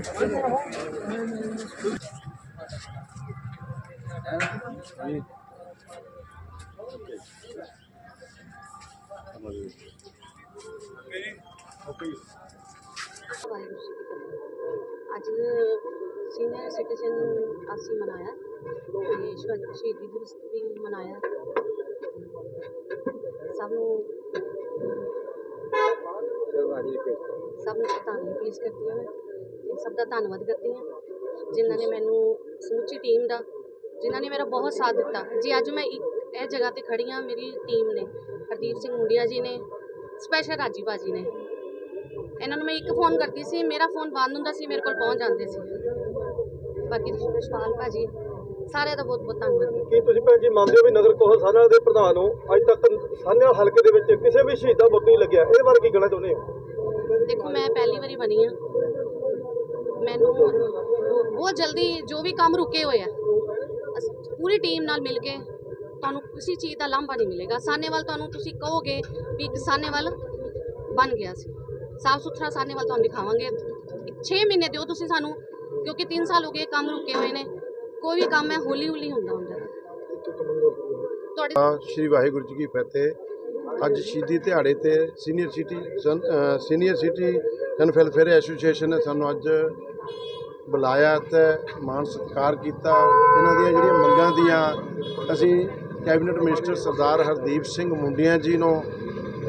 ਵਾਹਿਗੁਰੂ ਜੀ ਕੀ ਫਤਿਹ ਅੱਜ ਸੀਨੀਅਰ ਸਿਟੀਜ਼ਨ ਅਸੀਂ ਮਨਾਇਆ ਤੇ ਸ਼ਹੀਦ- ਸ਼ਹੀਦੀ ਦਿਵਸ ਵੀ ਮਨਾਇਆ। ਸਭ ਨੂੰ ਸਭ ਨੂੰ ਸ਼ਰਧਾਂਜਲੀ ਪੇਸ਼ ਕਰਦੀ ਹਾਂ ਮੈਂ। ਸਭ ਦਾ ਧੰਨਵਾਦ ਕਰਦੀ ਹਾਂ। ਜਿਨ੍ਹਾਂ ਨੇ ਮੈਨੂੰ ਸਮੁੱਚੀ ਟੀਮ ਦਾ ਜਿਨ੍ਹਾਂ ਨੇ ਮੇਰਾ ਬਹੁਤ ਸਾਥ ਦਿੱਤਾ। ਜੀ ਅੱਜ ਮੈਂ ਇੱਕ- ਇਹ ਜਗ੍ਹਾ ਤੇ ਖੜੀ ਹਾਂ ਮੇਰੀ ਟੀਮ ਨੇ ਹਰਦੀਪ ਸਿੰਘ ਮੁੰਡਿਆ ਜੀ ਨੇ ਸਪੈਸ਼ਲ ਰਾਜੀ ਬਾਜੀ ਨੇ। ਇਹਨਾਂ ਨੂੰ ਮੈਂ ਇੱਕ ਫੋਨ ਕਰਦੀ ਸੀ ਮੇਰਾ ਫੋਨ ਬੰਦ ਹੁੰਦਾ ਸੀ ਮੇਰੇ ਕੋਲ ਪਹੁੰਚ ਜਾਂਦੇ ਸੀ। ਬਾਕੀ ਰਿਸ਼ਪਾਲ ਭਾਜੀ ਸਾਰਿਆਂ ਦਾ ਬਹੁਤ ਬਹੁਤ ਧੰਨਵਾਦ। ਕੀ ਤੁਸੀਂ ਭੈਣ ਜੀ ਮੰਨਦੇ ਹੋ ਵੀ ਨਗਰ ਕੌਂਸਲ ਸਾਨਾ ਦੇ ਪ੍ਰਧਾਨ ਹੋ? ਅੱਜ ਤੱਕ ਸਾਨਾ ਹਲਕੇ ਦੇ ਵਿੱਚ ਕਿਸੇ ਵੀ ਸ਼ਹੀਦ ਦਾ ਬੁੱਤ ਨਹੀਂ ਲੱਗਿਆ। ਇਹਦੇ ਬਾਰੇ ਕੀ ਕਹਿਣਾ ਚਾਹੁੰਦੇ ਹੋ? ਦੇਖੋ ਮੈਂ ਪਹਿਲੀ ਵਾਰੀ ਬਣੀ ਆ ਮੈਨੂੰ ਬਹੁਤ ਜਲਦੀ ਜੋ ਵੀ ਕੰਮ ਰੁਕੇ ਹੋਏ ਆ, ਅਸ- ਪੂਰੀ ਟੀਮ ਨਾਲ ਮਿਲ ਕੇ ਤੁਹਾਨੂੰ ਕਿਸੇ ਚੀਜ਼ ਦਾ ਲਾਂਭਾ ਨਹੀਂ ਮਿਲੇਗਾ। ਸਾਨੇਵਾਲ ਤੁਹਾਨੂੰ ਤੁਸੀਂ ਕਹੋਗੇ ਵੀ ਇੱਕ ਸਾਨੇਵਾਲ ਬਣ ਗਿਆ ਸੀ। ਸਾਫ਼ ਸੁਥਰਾ ਸਾਨੇਵਾਲ ਤੁਹਾਨੂੰ ਦਿਖਾਵਾਂਗੇ। 6 ਮਹੀਨੇ ਦਿਓ ਤੁਸੀਂ ਸਾਨੂੰ, ਕਿਉਂਕਿ 3 ਸਾਲ ਹੋ ਗਏ ਕੰਮ ਰੁਕੇ ਹੋਏ ਨੇ। ਕੋਈ ਵੀ ਕੰਮ ਹੈ ਹੌਲੀ ਹੌਲੀ ਹੁੰਦਾ ਹੁੰਦਾ। ਤੁਹਾਡੇ ਸ਼੍ਰੀ ਵਾਹਿਗੁਰੂ ਜੀ ਕੀ ਫਤਿਹ। ਅੱਜ ਸ਼ਹੀਦੀ ਦਿਹਾੜੇ ਤੇ ਸੀਨੀਅਰ ਸਿਟੀ ਸੀਨੀਅਰ ਸਿਟੀ ਜਨ ਵੈਲਫੇਅਰ ਐਸੋਸੀਏਸ਼ਨ ਨੇ ਸਾਨੂੰ ਅੱਜ ਬੁਲਾਇਆ ਤੇ ਮਾਨ ਸਤਿਕਾਰ ਕੀਤਾ। ਇਹਨਾਂ ਦੀਆਂ ਜਿਹੜੀਆਂ ਮੰਗਾਂ ਦੀਆਂ, ਅਸੀਂ ਕੈਬਨਿਟ ਮਿਨਿਸਟਰ ਸਰਦਾਰ ਹਰਦੀਪ ਸਿੰਘ ਮੁੰਡੀਆਂ ਜੀ ਨੂੰ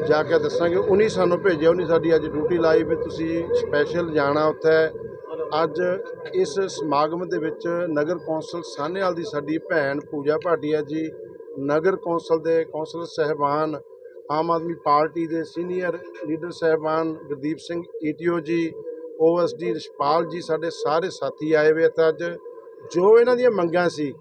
ਜਾ ਕੇ ਦੱਸਾਂਗੇ। ਉਹਨੇ ਸਾਨੂੰ ਭੇਜਿਆ, ਉਹਨੇ ਸਾਡੀ ਅੱਜ ਡਿਊਟੀ ਲਾਈ ਵੀ ਤੁਸੀਂ ਸਪੈਸ਼ਲ ਜਾਣਾ ਉੱਥੇ। ਅੱਜ ਇਸ ਸਮਾਗਮ ਦੇ ਵਿੱਚ ਨਗਰ ਕੌਂਸਲ ਸਾਹਨੇਵਾਲ ਦੀ ਸਾਡੀ ਭੈਣ ਪੂਜਾ ਭਾਟੀਆ ਜੀ, ਨਗਰ ਕੌਂਸਲ ਦੇ ਕੌਂਸਲਰ ਸਹਿਬਾਨ, ਆਮ ਆਦਮੀ ਪਾਰਟੀ ਦੇ ਸੀਨੀਅਰ ਲੀਡਰ ਸਹਿਬਾਨ ਗੁਰਦੀਪ ਸਿੰਘ ਈਟੀਓ ਜੀ ਓਐਸਡੀ ਰਿਸ਼ਪਾਲ ਜੀ ਸਾਡੇ ਸਾਰੇ ਸਾਥੀ ਆਏ ਵੇ ਤਾਂ ਅੱਜ। ਜੋ ਇਹਨਾਂ ਦੀਆਂ ਮੰਗਾਂ ਸੀ,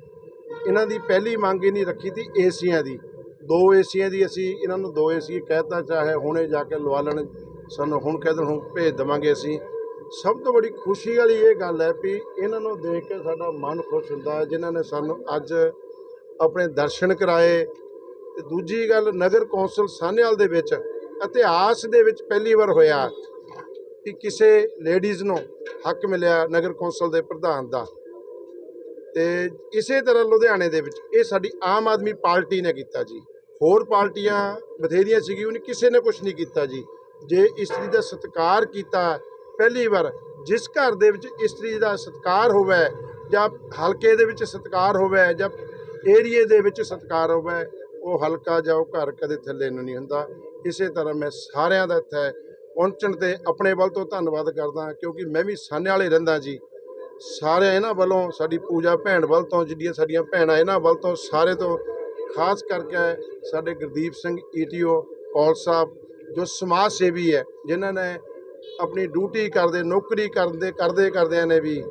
ਇਹਨਾਂ ਦੀ ਪਹਿਲੀ ਮੰਗ ਇਹ ਰੱਖੀ ਸੀ ਏਸੀਆਂ ਦੀ। ਦੋ ਏਸੀਆਂ ਦੀ ਅਸੀਂ, ਇਹਨਾਂ ਨੂੰ ਦੋ ਏਸੀ ਕਹਿਤਾ, ਚਾਹੇ ਹੁਣੇ ਜਾ ਕੇ ਲਵਾ ਲੈਣ, ਸਾਨੂੰ ਹੁਣ ਕਹਿ ਦੇਣ, ਹੁਣ ਭੇਜ ਦੇਵਾਂਗੇ ਅਸੀਂ। ਸਭ ਤੋਂ ਬੜੀ ਖੁਸ਼ੀ ਵਾਲੀ ਇਹ ਗੱਲ ਹੈ ਵੀ ਇਹਨਾਂ ਨੂੰ ਦੇਖ ਕੇ ਸਾਡਾ ਮਨ ਖੁਸ਼ ਹੁੰਦਾ ਹੈ, ਜਿਨ੍ਹਾਂ ਨੇ ਸਾਨੂੰ ਅੱਜ ਆਪਣੇ ਦਰਸ਼ਨ ਕਰਾਏ। ਤੇ ਦੂਜੀ ਗੱਲ, ਨਗਰ ਕੌਂਸਲ ਸਾਹਨੇਵਾਲ ਦੇ ਵਿੱਚ ਇਤਿਹਾਸ ਦੇ ਵਿੱਚ ਪਹਿਲੀ ਵਾਰ ਹੋਇਆ। ਕਿ ਕਿਸੇ ਲੇਡੀਜ਼ ਨੂੰ ਹੱਕ ਮਿਲਿਆ ਨਗਰ ਕੌਂਸਲ ਦੇ ਪ੍ਰਧਾਨ ਦਾ। ਤੇ ਇਸੇ ਤਰ੍ਹਾਂ ਲੁਧਿਆਣੇ ਦੇ ਵਿੱਚ ਇਹ ਸਾਡੀ ਆਮ ਆਦਮੀ ਪਾਰਟੀ ਨੇ ਕੀਤਾ ਜੀ। ਹੋਰ ਪਾਰਟੀਆਂ ਬਥੇਰੀਆਂ ਸੀਗੀ ਉਹਨੇ ਕਿਸੇ ਨੇ ਕੁਝ ਨਹੀਂ ਕੀਤਾ ਜੀ। ਜੇ ਇਸਤਰੀ ਦਾ ਸਤਿਕਾਰ ਕੀਤਾ ਪਹਿਲੀ ਵਾਰ, ਜਿਸ ਘਰ ਦੇ ਵਿੱਚ ਇਸਤਰੀ ਦਾ ਸਤਿਕਾਰ ਹੋਵੇ ਜਾਂ ਹਲਕੇ ਦੇ ਵਿੱਚ ਸਤਿਕਾਰ ਹੋਵੇ ਜਾਂ ਏਰੀਏ ਦੇ ਵਿੱਚ ਸਤਿਕਾਰ ਹੋਵੇ, ਉਹ ਹਲਕਾ ਜਾਂ ਉਹ ਘਰ ਕਦੇ ਥੱਲੇ ਨੂੰ ਨਹੀਂ ਹੁੰਦਾ। ਇਸੇ ਤਰ੍ਹਾਂ ਮੈਂ ਸਾਰਿਆਂ ਦਾ ਇੱਥੇ ਪਹੁੰਚਣ ਤੇ ਆਪਣੇ ਵੱਲ ਤੋਂ ਧੰਨਵਾਦ ਕਰਦਾ ਕਿਉਂਕਿ ਮੈਂ ਵੀ ਸਾਹਨੇ ਵਾਲੇ ਰਹਿੰਦਾ ਜੀ। ਸਾਰੇ ਇਹਨਾਂ ਵੱਲੋਂ, ਸਾਡੀ ਪੂਜਾ ਭੈਣ ਵੱਲ ਤੋਂ ਜਿਹੜੀਆਂ ਸਾਡੀਆਂ ਭੈਣਾਂ ਇਹਨਾਂ ਵੱਲ ਤੋਂ, ਸਾਰੇ ਤੋਂ ਖਾਸ ਕਰਕੇ ਸਾਡੇ ਗੁਰਦੀਪ ਸਿੰਘ ਈਟੀਓ, ਕੌਲ ਸਾਹਿਬ, ਜੋ ਸਮਾਜ ਸੇਵੀ ਹੈ, ਜਿਨ੍ਹਾਂ ਨੇ ਆਪਣੀ ਡਿਊਟੀ ਕਰਦੇ, ਨੌਕਰੀ ਕਰਦੇ ਕਰਦੇ ਕਰਦਿਆਂ ਨੇ ਵੀ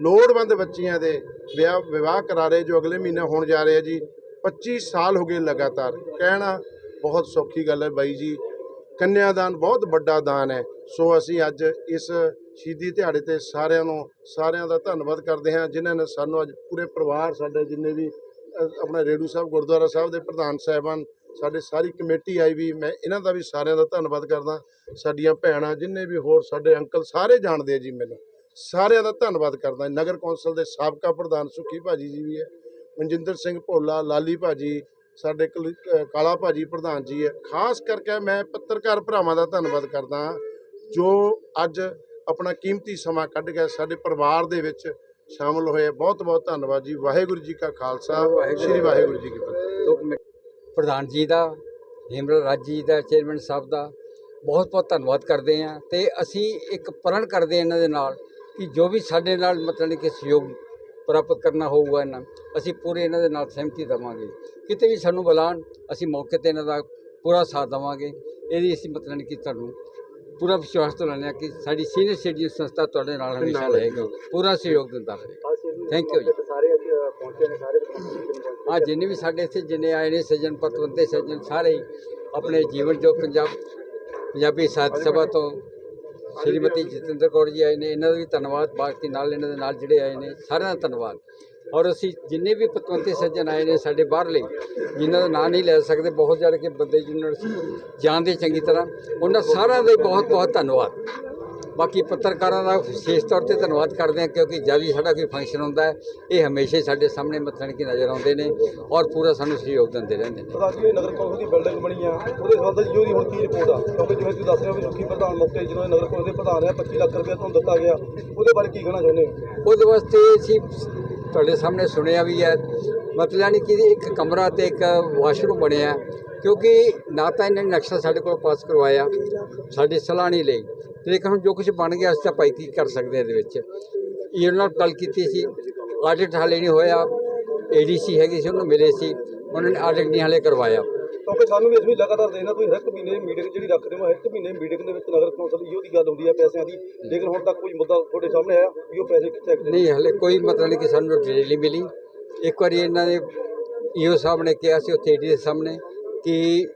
ਲੋੜਵੰਦ ਬੱਚੀਆਂ ਦੇ ਵਿਆਹ ਵਿਵਾਹ ਕਰਾ ਰਹੇ, ਜੋ ਅਗਲੇ ਮਹੀਨੇ ਹੋਣ ਜਾ ਰਹੇ ਆ ਜੀ। 25 ਸਾਲ ਹੋ ਗਏ ਲਗਾਤਾਰ। ਕਹਿਣਾ ਬਹੁਤ ਸੌਖੀ ਗੱਲ ਹੈ ਬਾਈ ਜੀ। ਕੰਨਿਆਦਾਨ ਬਹੁਤ ਵੱਡਾ ਦਾਨ ਹੈ। ਸੋ ਅਸੀਂ ਅੱਜ ਇਸ ਸ਼ਹੀਦੀ ਦਿਹਾੜੇ ਤੇ ਸਾਰਿਆਂ ਨੂੰ, ਸਾਰਿਆਂ ਦਾ ਧੰਨਵਾਦ ਕਰਦੇ ਹਾਂ, ਜਿਨ੍ਹਾਂ ਨੇ ਸਾਨੂੰ ਅੱਜ ਪੂਰੇ ਪਰਿਵਾਰ, ਸਾਡੇ ਜਿੰਨੇ ਵੀ ਆਪਣਾ ਰੇਡੂ ਸਾਹਿਬ, ਗੁਰਦੁਆਰਾ ਸਾਹਿਬ ਦੇ ਪ੍ਰਧਾਨ ਸਾਹਿਬਾਨ, ਸਾਡੇ ਸਾਰੀ ਕਮੇਟੀ ਆਈ ਵੀ ਮੈਂ ਇਹਨਾਂ ਦਾ ਵੀ ਸਾਰਿਆਂ ਦਾ ਧੰਨਵਾਦ ਕਰਦਾ। ਸਾਡੀਆਂ ਭੈਣਾਂ, ਜਿੰਨੇ ਵੀ ਹੋਰ ਸਾਡੇ ਅੰਕਲ, ਸਾਰੇ ਜਾਣਦੇ ਆ ਜੀ ਮੈਨੂੰ। ਸਾਰਿਆਂ ਦਾ ਧੰਨਵਾਦ ਕਰਦਾ। ਨਗਰ ਕੌਂਸਲ ਦੇ ਸਾਬਕਾ ਪ੍ਰਧਾਨ ਸੁਖੀ ਭਾਜੀ ਜੀ ਵੀ ਹੈ। ਮਨਜਿੰਦਰ ਸਿੰਘ ਭੋਲਾ, ਲਾਲੀ ਭਾਜੀ ਸਾਡੇ ਕਲ- ਭਾਜੀ ਪ੍ਰਧਾਨ ਜੀ ਹੈ। ਖਾਸ ਕਰਕੇ ਮੈਂ ਪੱਤਰਕਾਰ ਭਰਾਵਾਂ ਦਾ ਧੰਨਵਾਦ ਕਰਦਾ ਜੋ ਅੱਜ ਆਪਣਾ ਕੀਮਤੀ ਸਮਾਂ ਕੱਢ ਕੇ ਸਾਡੇ ਪਰਿਵਾਰ ਦੇ ਵਿੱਚ ਸ਼ਾਮਲ ਹੋਏ। ਬਹੁਤ ਬਹੁਤ ਧੰਨਵਾਦ ਜੀ। ਵਾਹਿਗੁਰੂ ਜੀ ਕਾ ਖਾਲਸਾ। ਸ੍ਰੀ ਵਾਹਿਗੁਰੂ ਜੀ ਕੀ ਫਤਿਹ। ਪ੍ਰਧਾਨ ਜੀ ਦਾ ਹੇਮਰਾ ਰਾਜ ਜੀ ਦਾ ਚੇਅਰਮੈਨ ਸਾਹਿਬ ਦਾ ਬਹੁਤ ਬਹੁਤ ਧੰਨਵਾਦ ਕਰਦੇ ਹਾਂ। ਤੇ ਅਸੀਂ ਇੱਕ ਪ੍ਰਣ ਕਰਦੇ ਇਹਨਾਂ ਦੇ ਨਾਲ ਕਿ ਜੋ ਵੀ ਸਾਡੇ ਨਾਲ ਮਤਲਬ ਕਿ ਸਹਿਯੋਗ ਪ੍ਰਾਪਤ ਕਰਨਾ ਹੋਊਗਾ ਇਹਨਾਂ ਅਸੀਂ ਪੂਰੇ ਇਹਨਾਂ ਦੇ ਨਾਲ ਸਹਿਮਤੀ ਦੇਵਾਂਗੇ। ਕਿਤੇ ਵੀ ਸਾਨੂੰ ਬੁਲਾਉਣ ਅਸੀਂ ਮੌਕੇ ਤੇ ਇਹਨਾਂ ਦਾ ਪੂਰਾ ਸਾਥ ਦੇਵਾਂਗੇ। ਇਹਦੀ ਅਸੀਂ ਮਤਲਬ ਕਿ ਤੁਹਾਨੂੰ ਪੂਰਾ ਵਿਸ਼ਵਾਸ ਤੋਂ ਲੈਂਦੇ ਹਾਂ ਕਿ ਸਾਡੀ ਸੀਨੀਅਰ ਸਿਟੀਜ਼ਨ ਸੰਸਥਾ ਤੁਹਾਡੇ ਨਾਲ ਹਮੇਸ਼ਾ ਰਹੇਗੀ। ਪੂਰਾ ਸਹਿਯੋਗ ਦਿੰਦਾ ਰਹੇਗਾ ਥੈਂਕ ਯੂ ਜੀ। ਸਾਰੇ ਅੱਜ ਪਹੁੰਚੇ ਨੇ ਸਾਰੇ ਪਹੁੰਚੇ ਹਾਂ ਜਿੰਨੇ ਵੀ ਸਾਡੇ ਇੱਥੇ ਜਿੰਨੇ ਆਏ ਨੇ ਸੱਜਣ ਪਤਵੰਤੇ ਸੱਜਣ ਸਾਰੇ ਆਪਣੇ ਜੀਵਨ ਜੋ ਪੰਜਾਬ ਪੰਜਾਬੀ ਸਾਹਿਤ ਸਭਾ ਤੋਂ ਸ਼੍ਰੀਮਤੀ ਜਤਿੰਦਰ ਕੌਰ ਜੀ ਆਏ ਨੇ, ਇਹਨਾਂ ਦਾ ਵੀ ਧੰਨਵਾਦ, ਬਾਕੀ ਨਾਲ ਇਹਨਾਂ ਦੇ ਨਾਲ ਜਿਹੜੇ ਆਏ ਨੇ, ਸਾਰਿਆਂ ਦਾ ਧੰਨਵਾਦ। ਔਰ ਅਸੀਂ ਜਿੰਨੇ ਵੀ ਪਤਵੰਤੇ ਸੱਜਣ ਆਏ ਨੇ ਸਾਡੇ ਬਾਹਰਲੇ, ਜਿਨ੍ਹਾਂ ਦਾ ਨਾਂ ਨਹੀਂ ਲੈ ਸਕਦੇ, ਬਹੁਤ ਜ਼ਿਆਦਾ ਕਿ ਬੰਦੇ ਜਿਨ੍ਹਾਂ ਨੂੰ ਅਸੀਂ ਜਾਣਦੇ ਚੰਗੀ ਤਰ੍ਹਾਂ, ਉਹਨਾਂ ਸਾਰਿਆਂ ਦਾ ਬਹੁਤ ਬਹੁਤ ਧੰਨਵਾਦ। ਬਾਕੀ ਪੱਤਰਕਾਰਾਂ ਦਾ ਵਿਸ਼ੇਸ਼ ਤੌਰ ਤੇ ਧੰਨਵਾਦ ਕਰਦੇ ਹਾਂ ਕਿਉਂਕਿ ਜਦ ਵੀ ਸਾਡਾ ਕੋਈ ਫੰਕਸ਼ਨ ਹੁੰਦਾ ਹੈ ਇਹ ਹਮੇਸ਼ਾ ਸਾਡੇ ਸਾਹਮਣੇ ਮੱਥਣ ਕੀ ਨਜ਼ਰ ਆਉਂਦੇ ਨੇ ਔਰ ਪੂਰਾ ਸਾਨੂੰ ਸਹਿਯੋਗ ਦਿੰਦੇ ਰਹਿੰਦੇ ਨੇ। ਜੀ ਇਹ ਨਗਰ ਕੌਂਸਲ ਦੀ ਬਿਲਡਿੰਗ ਬਣੀ ਆ ਉਹਦੇ ਸੰਬੰਧ ਵਿੱਚ ਉਹਦੀ ਹੁਣ ਕੀ ਰਿਪੋਰਟ ਆ? ਕਿਉਂਕਿ ਜਿਵੇਂ ਤੁਸੀਂ ਦੱਸ ਰਹੇ ਹੋ ਵੀ ਸੁਖੀ ਪ੍ਰਧਾਨ ਮੌਕੇ ਜਿਹਨਾਂ ਨਗਰ ਕੌਂਸਲ ਦੇ ਪ੍ਰਧਾਨ ਆ 25 ਲੱਖ ਰੁਪਏ ਤੁਹਾਨੂੰ ਦਿੱਤਾ ਗਿਆ ਉਹਦੇ ਬਾਰੇ ਕੀ ਕਹਿਣਾ ਚਾਹੁੰਦੇ ਹੋ? ਉਹਦੇ ਵਾਸਤੇ ਅਸੀਂ ਤੁਹਾਡੇ ਸਾਹਮਣੇ ਸੁਣਿਆ ਵੀ ਹੈ। ਮਤਲਬ ਯਾਨੀ ਕਿ ਇੱਕ ਕਮਰਾ ਤੇ ਇੱਕ ਵਾਸ਼ਰੂਮ ਬਣਿਆ ਕਿਉਂਕਿ ਨਾ ਤਾਂ ਇਹਨਾਂ ਨੇ ਨਕਸ਼ਾ ਸਾਡੇ ਕੋਲ ਪਾਸ ਕਰਵਾਇਆ ਸਾਡੀ ਸਲਾਹ ਨਹੀਂ ਲਈ। ਲੇਕਿਨ ਹੁਣ ਜੋ ਕੁਝ ਬਣ ਗਿਆ ਅਸੀਂ ਤਾਂ ਭਾਈ ਕੀ ਕਰ ਸਕਦੇ ਹਾਂ ਇਹਦੇ ਵਿੱਚ? ਇਹ ਨਾਲ ਗੱਲ ਕੀਤੀ ਸੀ ਆਡਿਟ ਹਾਲੇ ਨਹੀਂ ਹੋਇਆ ਏਡੀਸੀ ਹੈਗੀ ਸੀ ਉਹਨੂੰ ਮਿਲੇ ਸੀ ਉਹਨਾਂ ਨੇ ਆਡਿਟ ਨਹੀਂ ਹਾਲੇ ਕਰਵਾਇਆ। ਕਿਉਂਕਿ ਸਾਨੂੰ ਵੀ ਇਸ ਵੀ ਲਗਾਤਾਰ ਦੇਖਣਾ ਤੁਸੀਂ ਹਰ ਇੱਕ ਮਹੀਨੇ ਮੀਟਿੰਗ ਜਿਹੜੀ ਰੱਖਦੇ ਹੋ ਹਰ ਇੱਕ ਮਹੀਨੇ ਮੀਟਿੰਗ ਦੇ ਵਿੱਚ ਨਗਰ ਕੌਂਸਲ ਇਹੋ ਦੀ ਗੱਲ ਹੁੰਦੀ ਆ ਪੈਸਿਆਂ ਦੀ। ਲੇਕਿਨ ਹੁਣ ਤੱਕ ਕੋਈ ਮੁੱਦਾ ਤੁਹਾਡੇ ਸਾਹਮਣੇ ਆਇਆ ਵੀ ਉਹ ਪੈਸੇ ਕਿੱਥੇ ਗਏ ਨਹੀਂ ਹਲੇ ਕੋਈ ਮਤਲਬ ਨਹੀਂ ਕਿ ਸਾਨੂੰ ਡਿਟੇਲ ਨਹੀਂ ਮਿਲੀ। ਇੱਕ ਵਾਰੀ ਇਹਨਾਂ ਨੇ ਈਓ ਸਾਹਿਬ ਨੇ ਕਿਹਾ ਸੀ ਉੱਥੇ ਏਡੀ ਦੇ ਸਾਹਮਣੇ। ਕਿ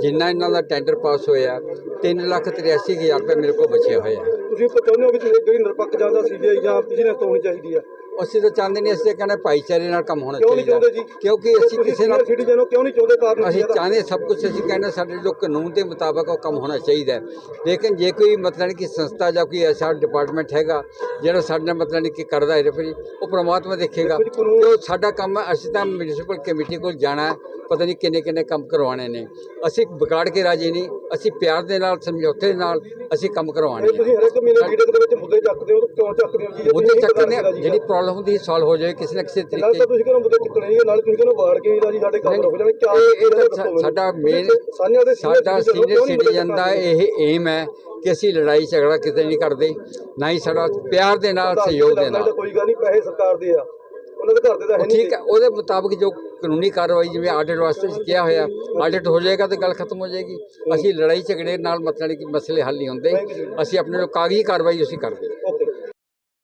ਜਿੰਨਾ ਇਹਨਾਂ ਦਾ ਟੈਂਡਰ ਪਾਸ ਹੋਇਆ, ਤਿੰਨ ਲੱਖ ਤਿਰਾਸੀ ਹਜ਼ਾਰ ਰੁਪਏ ਮੇਰੇ ਕੋਲ ਬਚਿਆ ਹੋਇਆ ਹੈ। ਤੁਸੀਂ ਕੋਈ ਚਾਹੁੰਦੇ ਹੋ ਕਿ ਜਿਹੜੀ ਨਿਰਪੱਖ ਜਾਂਦਾ ਸੀਬੀਆਈ ਜਾਂ ਬਿਜਨਸ ਤੋਂ ਹੋਣੀ ਚਾਹੀਦੀ ਆ ਅਸੀਂ ਤਾਂ ਚਾਹੁੰਦੇ ਨਹੀਂ ਅਸੀਂ ਤਾਂ ਕਹਿੰਦੇ ਭਾਈਚਾਰੇ ਨਾਲ ਕੰਮ ਹੋਣਾ ਕਿਉਂ ਨਹੀਂ ਚਾਹੀਦਾ। ਚਾਹੁੰਦੇ ਜੀ? ਕਿਉਂਕਿ ਅਸੀਂ ਕਿਸੇ ਨਾਲ ਸਿਟੀਜ਼ਨ ਨੂੰ ਕਿਉਂ ਨਹੀਂ ਚਾਹੁੰਦੇ ਕਾਰਨ ਅਸੀਂ ਚਾਹੁੰਦੇ ਸਭ ਕੁਝ ਅਸੀਂ ਕਹਿੰਦੇ ਸਾਡੇ ਜੋ ਕਾਨੂੰਨ ਦੇ ਮੁਤਾਬਕ ਉਹ ਕੰਮ ਹੋਣਾ ਚਾਹੀਦਾ ਹੈ। ਲੇਕਿਨ ਜੇ ਕੋਈ ਮਤਲਬ ਕਿ ਸੰਸਥਾ ਜਾਂ ਕੋਈ ਐਸਾ ਡਿਪਾਰਟਮੈਂਟ ਹੈਗਾ ਜਿਹੜਾ ਸਾਡੇ ਨਾਲ ਮਤਲਬ ਕਿ ਕਰਦਾ ਹੈ ਫਿਰ ਉਹ ਪ੍ਰਮਾਤਮਾ ਦੇਖੇਗਾ ਕਿ ਉਹ ਸਾਡਾ ਕੰਮ ਹੈ ਅਸੀਂ ਤਾਂ ਮਿਊਨਿਸਪਲ ਕਮੇਟੀ ਕੋਲ ਜਾਣਾ ਹੈ ਪਤਾ ਨਹੀਂ ਕਿੰਨੇ ਕਿੰਨੇ ਕੰਮ ਕਰਵਾਉਣੇ ਨੇ। ਅਸੀਂ ਵਿਗਾੜ ਕੇ ਰਾਜੀ ਨਹੀਂ ਅਸੀਂ ਪਿਆਰ ਦੇ ਨਾਲ ਸਮਝੌਤੇ ਦੇ ਨਾਲ ਅਸੀਂ ਕੰਮ ਕਰਵਾਉਣੇ ਆ ਤੁਸੀਂ ਹਰ ਇੱਕ ਮਹੀਨੇ ਮੀਟਿੰਗ ਦੇ ਵਿੱਚ ਮੁੱਦੇ ਚੱਕਦੇ ਹੋ ਤਾਂ ਕਿਉਂ ਚੱਕਦੇ ਹੋ ਜੀ? ਇਹ ਨੇ ਨਹੀਂ ਰਾਜੀ ਜਿਹੜੀ ਪ੍ਰੋਬਲਮ ਹੁੰਦੀ ਸੋਲਵ ਹੋ ਜਾਏ ਕਿਸੇ ਨਾ ਕਿਸੇ ਨਾਲ ਤਰੀਕੇ ਤੁਸੀਂ ਕਹਿੰਦੇ ਮੁੱਦੇ ਨਾਲ ਤੁਸੀਂ ਕਹਿੰਦੇ ਵਾੜ ਕੇ ਹੀ ਰਾਜੀ ਸਾਡੇ ਕੰਮ ਰੁਕ ਜਾਣੇ ਕਿਆ ਇਹ- ਇਹ ਤਾਂ ਦੱਸੋ ਸਾ- ਮੈਨੂੰ। ਸਾਡਾ ਮੇਨ ਸਾਨਿਆਂ ਦੇ senior ਸਾਡਾ citizen ਨੂੰ ਸੀਨੀਅਰ ਕਿਉਂ ਨਹੀਂ ਮੁੱਦੇ ਸਿਟੀਜ਼ਨ ਦਾ ਚੱਕਦੇ? ਇਹ ਏਮ ਹੈ ਕਿ ਅਸੀਂ ਲੜਾਈ ਝਗੜਾ ਕਿਤੇ ਨਹੀਂ ਕਰਦੇ ਨਾ ਹੀ ਸਾਡਾ ਪਿਆਰ ਦੇ ਨਾਲ ਸਹਿਯੋਗ ਦੇ ਨਾਲ। ਕੋਈ ਗੱਲ ਨਹੀਂ ਪੈਸੇ ਸਰਕਾਰ ਦੇ ਆ। ਉਹਨਾਂ ਦੇ ਘਰ ਦੇ ਤਾਂ ਹੈ ਨਹੀਂ ਠੀਕ ਹੈ ਉਹਦੇ ਮੁਤਾਬਕ ਜੋ ਕਾਨੂੰਨੀ ਕਾਰਵਾਈ ਜਿਵੇਂ ਆਡਿਟ ਵਾਸਤੇ ਕਿਹਾ ਹੋਇਆ ਆਡਿਟ ਹੋ ਜਾਏਗਾ ਤੇ ਗੱਲ ਖਤਮ ਹੋ ਜਾਏਗੀ। ਅਸੀਂ ਲੜਾਈ ਝਗੜੇ ਨਾਲ ਮਤਲਬ ਕਿ ਮਸਲੇ ਹੱਲ ਨਹੀਂ ਹੁੰਦੇ। ਅਸੀਂ ਆਪਣੇ ਜੋ ਕਾਗਜ਼ੀ ਕਾਰਵਾਈ ਅਸੀਂ ਕਰਦੇ